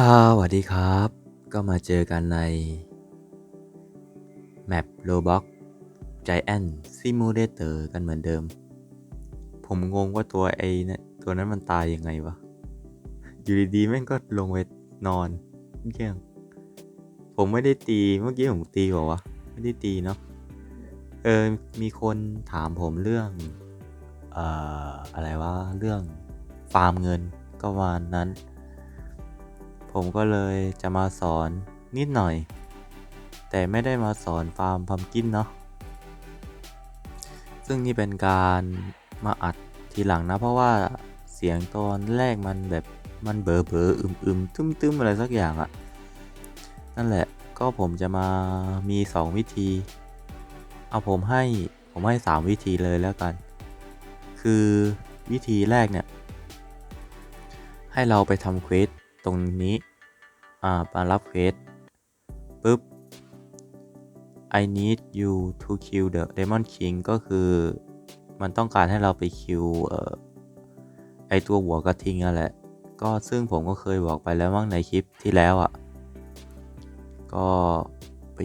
สวัสดีครับ ก็มาเจอกันใน แมป Roblox Giant Simulator กันเหมือนเดิม ผมงงว่าตัวไอ้นี่ตัวนั้นมันตายยังไงวะ อยู่ดีๆแม่งก็ลงไปนอนเยี่ยง ผมไม่ได้ตีเมื่อกี้ผมตีบอกว่าวะไม่ได้ตีเนาะ เออ มีคนถามผมเรื่อง เอ่อ อะไรวะ เรื่องฟาร์มเงินก็ประมาณนั้น ผมก็เลยจะมาสอนนิดหน่อย แต่ไม่ได้มาสอนฟาร์มพัมกินเนาะซึ่งนี่เป็นการมาอัดทีหลังนะ เพราะว่าเสียงตอนแรกมันแบบมันเบอเบออึมอึมตึมตึมอะไรสักอย่างอะนั่นแหละก็ผมจะมามี 2 วิธี เอาผมให้ผมให้ 3 วิธีเลยแล้วกัน คือวิธีแรกเนี่ย ให้เราไปทำเควส ตรงนี้ อ่ามารับเควสปุ๊บ I need you to kill the Demon King ก็คือมันต้องการให้เราไปคิวเอ่อไอตัวหัวกระทิงนั่นแหละ ก็ซึ่งผมก็เคยบอกไปแล้วมั้งในคลิปที่แล้วอะ่ะ ก็ไป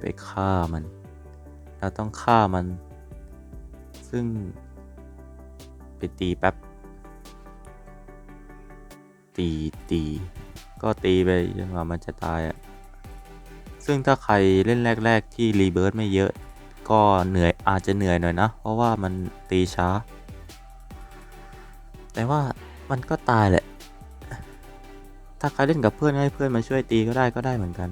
ไปฆ่ามัน เราต้องฆ่ามัน ซึ่งไปตีแป๊บ ตีตี ก็ตีไปจนกว่ามันจะตายอะ่ะ ซึ่งถ้าใครเล่นแรก ๆ ที่รีเบิร์ตไม่เยอะ ก็เหนื่อยอาจจะเหนื่อยหน่อยนะ เพราะว่ามันตีช้า แต่ว่ามันก็ตายแหละ ถ้าใครเล่นกับเพื่อนให้เพื่อนมาช่วยตีก็ได้ก็ได้เหมือนกัน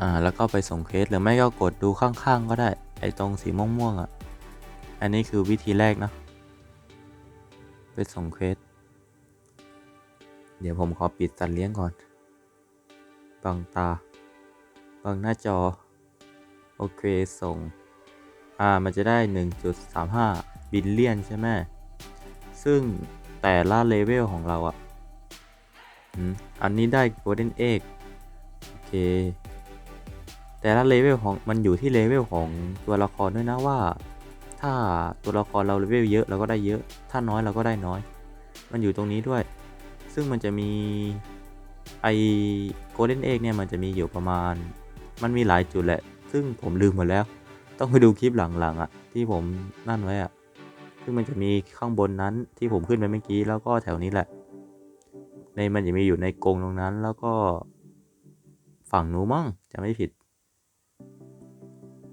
อ่าแล้วก็ไปส่งเคสหรือไม่ก็กดดูข้างๆก็ได้ ไอ้ตรงสีม่วงๆอะ อันนี้คือวิธีแรกนะ ไปส่งเควส เดี๋ยวผมขอปิดสัตว์เลี้ยงก่อน บังตา บังหน้าจอ โอเคส่ง อ่า มันจะได้ 1.35 บิลเลียนใช่ไหม ซึ่งแต่ละเลเวลของเราอะ่ะอันนี้ได้ Golden Egg โอเค แต่ละเลเวลของมันอยู่ที่เลเวลของตัวละครด้วยนะว่า ถ้าตัวละครเราเลเวลเยอะเราก็ได้เยอะ ถ้าน้อยเราก็ได้น้อย มันอยู่ตรงนี้ด้วย ซึ่งมันจะมีไอโกลเด้นเอ็กเนี่ยมันจะมีอยู่ประมาณ มันมีหลายจุดแหละ ซึ่งผมลืมหมดแล้ว ต้องไปดูคลิปหลังๆอะ่ะ ที่ผมนั่นไว้อะ่ะ ซึ่งมันจะมีข้างบนนั้นที่ผมขึ้นไปเมื่อกี้แล้วก็แถวนี้แหละ ในมันจะมีอยู่ในกรงตรงนั้นแล้วก็ฝั่งนู้นมั่งจะไม่ผิด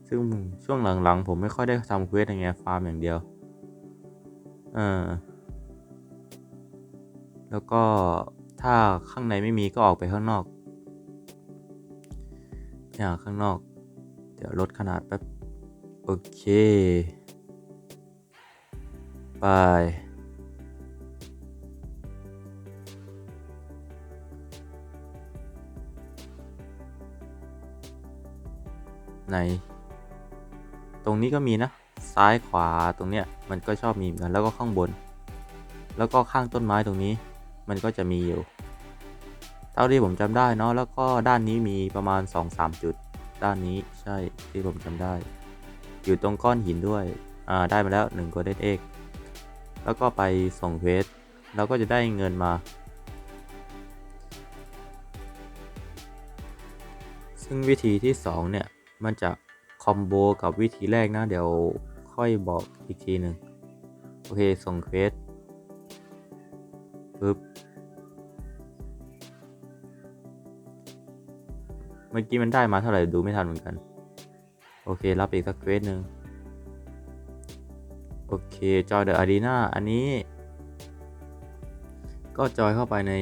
ซึ่งช่วงหลังๆ ผมไม่ค่อยได้ทำเควสอย่างเงี้ยฟาร์มอย่างเดียว เออ แล้วก็ถ้าข้างในไม่มีก็ออกไปข้างนอกอย่างข้างนอก เดี๋ยวลดขนาดแป๊บ โอเค ไป ไหน ตรงนี้ก็มีนะ ซ้ายขวาตรงเนี้ย มันก็ชอบมีเหมือนกัน แล้วก็ข้างบน แล้วก็ข้างต้นไม้ตรงนี้ มันก็จะมีอยู่ เท่าที่ผมจำได้เนาะแล้วก็ด้านนี้มีประมาณ 2-3 จุด ด้านนี้ใช่ที่ผมจำได้ อยู่ตรงก้อนหินด้วยอ่าได้มาแล้ว1 Golden Egg แล้วก็ไปส่งเวสแล้วก็จะได้เงินมาซึ่งวิธีที่ 2 เนี่ย มันจะคอมโบกับวิธีแรกนะ เดี๋ยวค่อยบอกอีกทีหนึ่งโอเค ส่งเควส ปึ๊บเมื่อกี้มันได้มาเท่าไหร่ดูไม่ทันเหมือนกัน โอเครับอีกสักเควสหนึ่งโอเคจอยเดอะอารีนาอันนี้ ก็จอยเข้าไปใน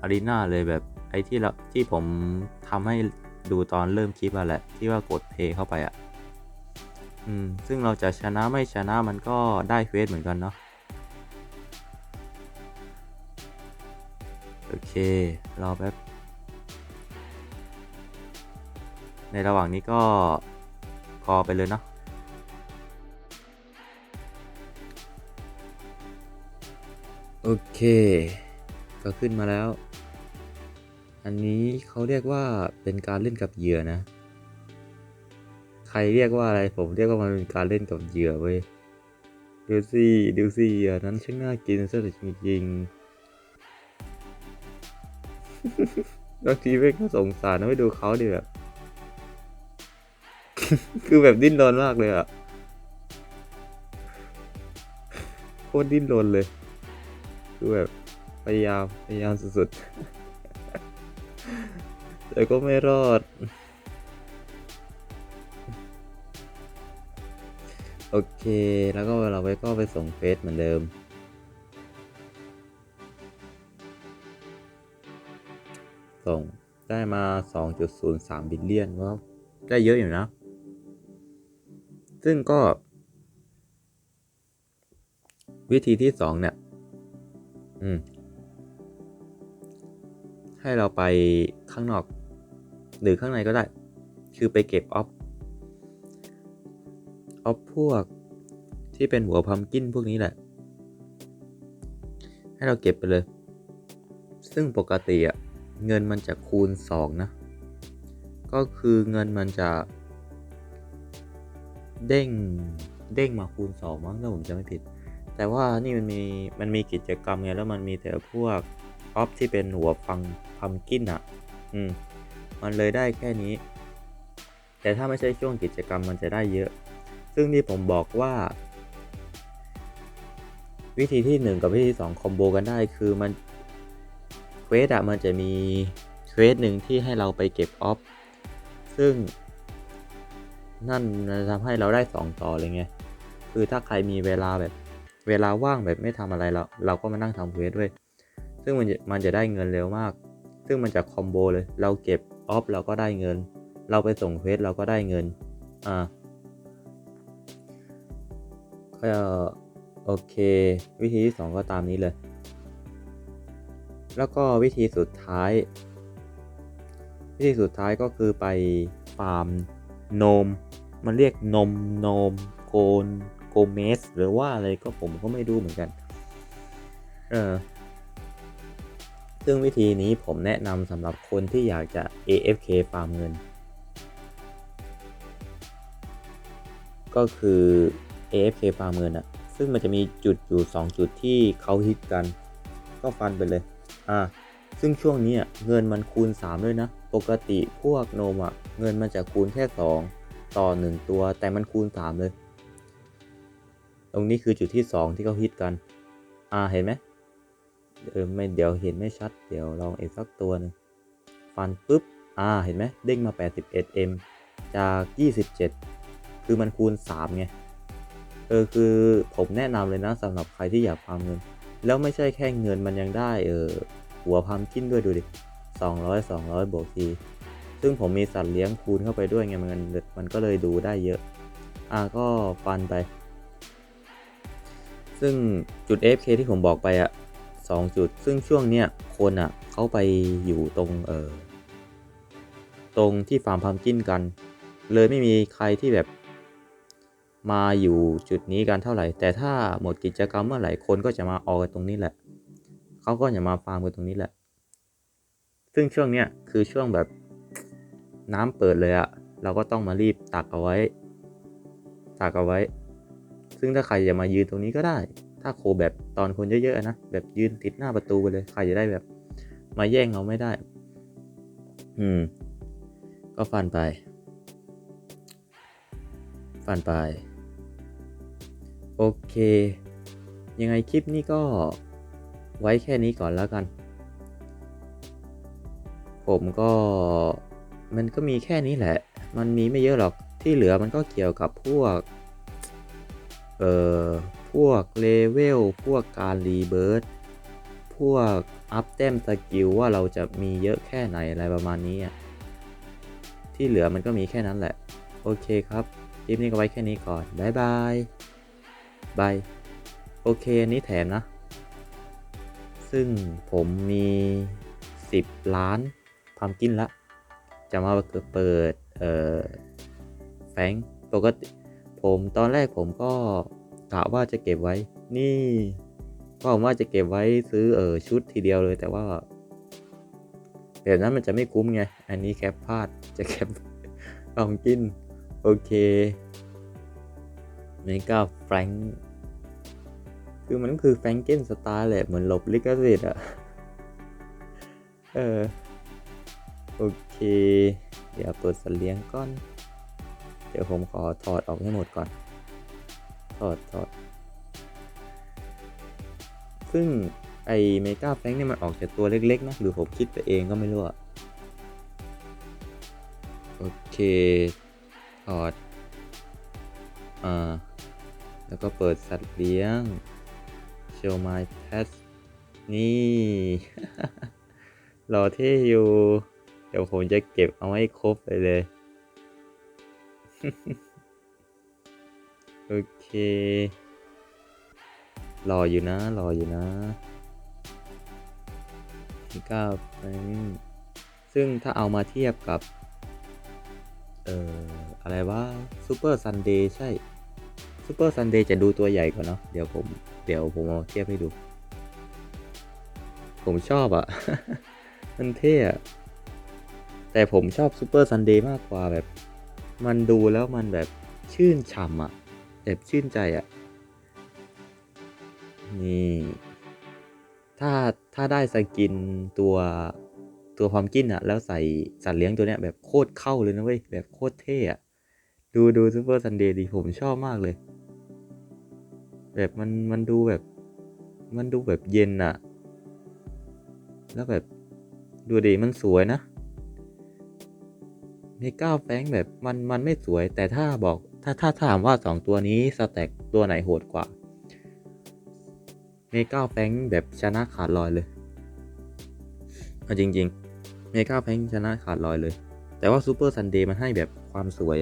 อารีนาเลยแบบไอ้ที่เราที่ผมทำให้ดูตอนเริ่มคลิปอะแหละที่ว่ากดเพย์เข้าไปอะอืม ซึ่งเราจะชนะไม่ชนะมันก็ได้เควสเหมือนกันเนาะ โอเค รอแป๊บ ในระหว่างนี้ก็กอไปเลยเนาะโอเค ก็ขึ้นมาแล้ว อันนี้เขาเรียกว่าเป็นการเล่นกับเหยื่อนะ ใครเรียกว่าอะไรผมเรียกว่ามันเป็นการเล่นกับเหยื่อเว้ยดูสิดูสิเหยื่อนั้นช่างน่ากินซะจริงๆ บางทีไม่ก็สงสารนะไม่ดูเขาดิแบบ คือแบบดิ้นรนมากเลยอะโคตรดิ้นรนเลย คือแบบพยายามพยายามสุดๆ แต่ก็ไม่รอด โอเค แล้วก็เราไปก็ไปส่งเฟซเหมือนเดิม ส่งได้มา 2.03 บิลเลียนก็ได้เยอะอยู่นะ ซึ่งก็ วิธีที่สองเนี่ย อืม ให้เราไปข้างนอก หรือข้างในก็ได้ คือไปเก็บออฟออฟพวกที่เป็นหัวพัมกินพวกนี้แหละ ให้เราเก็บไปเลย ซึ่งปกติอะ เงินมันจะคูณ 2 นะ ก็คือเงินมันจะ เด้งเด้งมาคูณ 2 มั้งถ้าผมจะไม่ผิด แต่ว่านี่มันมีมันมีกิจกรรมไงแล้วมันมีแต่พวกออฟที่เป็นหัวฟังพัมกินอะอืม มันเลยได้แค่นี้ แต่ถ้าไม่ใช่ช่วงกิจกรรมมันจะได้เยอะ ซึ่งที่ผมบอกว่าวิธีที่ 1 กับวิธีที่2คอมโบกันได้คือมัน ควสอะมันจะมีเควสหนึ่งที่ให้เราไปเก็บออฟซึ่ง นั่นทำให้เราได้ 2 ต่อเลยไง คือถ้าใครมีเวลาแบบเวลาว่างแบบไม่ทำอะไรเราเราก็มานั่งทำเควสด้วย ซึ่งมันจะมันจะได้เงินเร็วมาก ซึ่งมันจะคอมโบเลย เราเก็บออฟเราก็ได้เงิน เราไปส่งเควสเราก็ได้เงิน อ่าก็โอเค วิธีที่2ก็ตามนี้เลย แล้วก็วิธีสุดท้าย วิธีสุดท้ายก็คือไปฟาร์มโนม มันเรียกนมโนมโกนโกเมสหรือว่าอะไรก็ผมก็ไม่รู้เหมือนกัน เออ ซึ่งวิธีนี้ผมแนะนำสำหรับคนที่อยากจะ AFK ฟาร์มเงิน ก็คือ AFK ฟาร์มเงินอะซึ่งมันจะมีจุดอยู่ 2 จุดที่เขาฮิตกัน ก็ฟันไปเลย อ่าซึ่งช่วงนี้เงินมันคูณ 3 ด้วยนะ ปกติพวกโนมอะเงินมันจะคูณแค่ 2 ต่อ 1 ตัว แต่มันคูณ 3 เลย ตรงนี้คือจุดที่ 2 ที่เขาฮิตกัน อ่าเห็นไหมเออไม่เดี๋ยวเห็นไม่ชัด เดี๋ยวลองอีกสักตัวหนึงฟันปุ๊บ อ่าเห็นไหมเด้งมา 81M จาก 27 คือมันคูณ 3 ไง เออคือผมแนะนำเลยนะสำหรับใครที่อยากฟาร์มเงิน แล้วไม่ใช่แค่เงินมันยังได้เออ หัวพัมกินด้วยดูดิ 200 200บวกทีซึ่งผมมีสัตว์เลี้ยงคูณเข้าไปด้วยไงมันมันก็เลยดูได้เยอะ อ่าก็ฟันไป ซึ่งจุด FK ที่ผมบอกไปอะสองจุด ซึ่งช่วงเนี้ยคนอะเขาไปอยู่ตรงเออตรงที่ฟาร์มพัมกินกัน เลยไม่มีใครที่แบบมาอยู่จุดนี้กันเท่าไหร่ แต่ถ้าหมดกิจกรรมเมื่อไหร่คนก็จะมาออกตรงนี้แหละ เขาก็จะมาฟาร์มกันตรงนี้แหละ ซึ่งช่วงเนี้ยคือช่วงแบบน้ำเปิดเลยอะเราก็ต้องมารีบตักเอาไว้ ตักเอาไว้ ซึ่งถ้าใครจะมายืนตรงนี้ก็ได้ ถ้าโคแบบตอนคนเยอะๆนะ แบบยืนติดหน้าประตูไปเลย ใครจะได้แบบ มาแย่งเราไม่ได้ อืม ก็ฟันไป ฟันไป โอเค ยังไงคลิปนี้ก็ ไว้แค่นี้ก่อนแล้วกัน ผมก็มันก็มีแค่นี้แหละ มันมีไม่เยอะหรอกที่เหลือมันก็เกี่ยวกับพวก เอ่อ พวกเลเวล พวกการรีเบิร์ดพวกอัพแต้มสกิลว่าเราจะมีเยอะแค่ไหนอะไรประมาณนี้อะที่เหลือมันก็มีแค่นั้นแหละ โอเคครับคลิปนี้ก็ไว้แค่นี้ก่อน บ๊ายบาย บาย โอเคอันนี้แถมนะ ซึ่งผมมี 10 ล้านพัมกินละ จะมาเปิด เอ่อ แฟงปกติผมตอนแรกผมก็กะว่าจะเก็บไว้ นี่ก็ผมว่าจะเก็บไว้ซื้อเออชุดทีเดียวเลยแต่ว่าแบบนั้นมันจะไม่คุ้มไง อันนี้แคปพลาดจะแคปเอากิน โอเคเมกาแฟรงค์ คือมันก็คือแฟงเกนสไตล์แหละเหมือนหลบลิขสิทธิ์อะเออ โอเค เดี๋ยวเปิดสัตว์เลี้ยงก่อน เดี๋ยวผมขอถอดออกให้หมดก่อน ถอดถอด ซึ่งไอเมกาแฟงเนี่ยมันออกจากตัวเล็กๆนะหรือผมคิดไปเองก็ไม่รู้อะโอเค ถอด อ่า แล้วก็เปิดสัตว์เลี้ยง Show my pet นี่รอเท่อยู่ เดี๋ยวผมจะเก็บเอาให้ครบไปเลย โอเครออยู่นะรออยู่นะก้าเป็นซึ่งถ้าเอามาเทียบกับ เอ่อ อะไรว่าซูเปอร์ซันเดย์ใช่ ซูเปอร์ซันเดย์จะดูตัวใหญ่กว่าเนาะเดี๋ยวผมเดี๋ยวผมเอาเทียบให้ดู ผมชอบอะ่ะ มันเท่อะแต่ผมชอบซูเปอร์ซันเดย์มากกว่าแบบ มันดูแล้วมันแบบชื่นฉ่ำอะ่ะ แบบชื่นใจอะ่ะ นี่ ถ้าถ้าได้สกินตัวตัวพร้อมกินอะแล้วใส่สัตว์เลี้ยงตัวเนี้ยแบบโคตรเข้าเลยนะเว้ยแบบโคตรเท่อะดูดูซูเปอร์ซันเดย์ดีผมชอบมากเลย แบบมันมันดูแบบ มันดูแบบเย็นอะแล้วแบบดูดีมันสวยนะเมก้าแฟงแบบมันมันไม่สวย แต่ถ้าบอกถ้าถ้าถามว่าสองตัวนี้สแต็กตัวไหนโหดกว่าเมก้าแฟงแบบชนะขาดลอยเลยเอาจริง ๆ เมก้าแฟงชนะขาดลอยเลย แต่ว่าซูเปอร์ซันเดย์มันให้แบบความสวย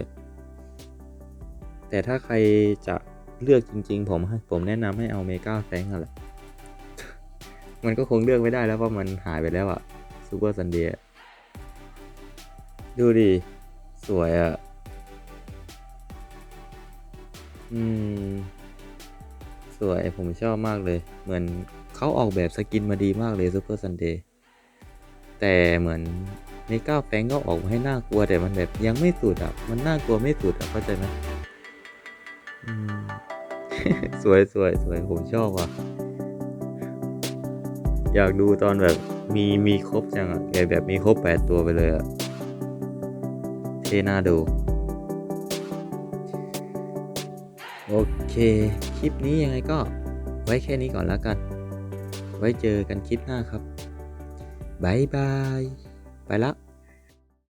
แต่ถ้าใครจะ เลือกจริง ๆ ผมผมแนะนำให้เอาเมกาแฟงอะแหละมันก็คงเลือกไม่ได้แล้วเพราะมันหายไปแล้วอะซูเปอร์ซันเดย์ดูดิ สวยอะอืม สวยผมชอบมากเลย เหมือนเขาออกแบบสกินมาดีมากเลยซูเปอร์ซันเดย์แต่เหมือนเมกาแฟงก็ออกมาให้น่ากลัวแต่มันแบบยังไม่สุดอะมันน่ากลัวไม่สุดอะเข้าใจไหมอืม สวยสวยสวยผมชอบว่ะ อยากดูตอนแบบมีมีครบจังอะแบบแบบมีครบแปดตัวไปเลยอะเทน่าดู โอเค คลิปนี้ยังไงก็ไว้แค่นี้ก่อนแล้วกัน ไว้เจอกันคลิปหน้าครับบายบาย ไปละ